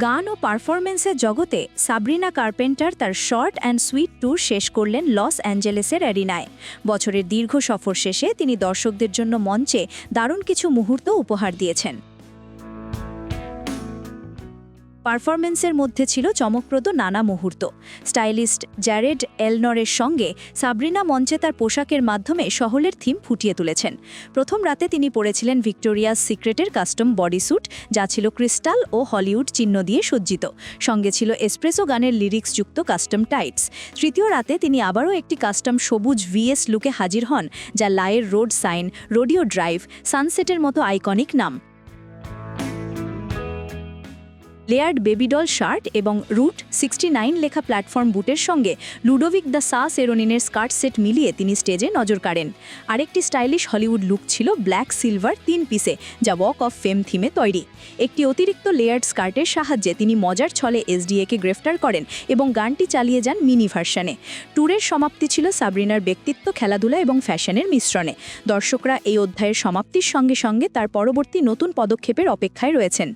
গান ও পারফরমেন্সের জগতে সাবরিনা কার্পেন্টার তার শর্ট অ্যান্ড সুইট ট্যুর শেষ করলেন লস অ্যাঞ্জেলেসের অ্যারিনায়। বছরের দীর্ঘ সফর শেষে তিনি দর্শকদের জন্য মঞ্চে দারুণ কিছু মুহূর্ত উপহার দিয়েছেন। পারফরমেন্সের মধ্যে ছিল চমকপ্রদ নানা মুহূর্ত। স্টাইলিস্ট জ্যারেড এলনরের সঙ্গে সাবরিনা মঞ্চে তার পোশাকের মাধ্যমে শহরের থিম ফুটিয়ে তুলেছেন। প্রথম রাতে তিনি পরেছিলেন ভিক্টোরিয়াস সিক্রেটের কাস্টম বডিস্যুট যা ছিল ক্রিস্টাল ও হলিউড চিহ্ন দিয়ে সজ্জিত। সঙ্গে ছিল এসপ্রেসো গানের লিরিক্সযুক্ত কাস্টম টাইটস। তৃতীয় রাতে তিনি আবারও একটি কাস্টম সবুজ ভিএস লুকে হাজির হন, যা লায়ের রোড সাইন, রোডিও ড্রাইভ, সানসেটের মতো আইকনিক নাম। লেয়ার্ড বেবিডল শার্ট এবং রুট সিক্সটি নাইন লেখা প্ল্যাটফর্ম বুটের সঙ্গে লুডোভিক দ্য সা সেরোনিনের স্কার্ট সেট মিলিয়ে তিনি স্টেজে নজর কাড়েন। আরেকটি স্টাইলিশ হলিউড লুক ছিল ব্ল্যাক সিলভার তিন পিসে, যা ওয়াক অফ ফেম থিমে তৈরি। একটি অতিরিক্ত লেয়ার্ড স্কার্টের সাহায্যে তিনি মজার ছলে এসডিএকে গ্রেফতার করেন এবং গানটি চালিয়ে যান মিনি ভার্সানে। ট্যুরের সমাপ্তি ছিল সাবরিনার ব্যক্তিত্ব খেলাধুলা এবং ফ্যাশনের মিশ্রণে। দর্শকরা এই অধ্যায়ের সমাপ্তির সঙ্গে সঙ্গে তার পরবর্তী নতুন পদক্ষেপের অপেক্ষায় রয়েছেন।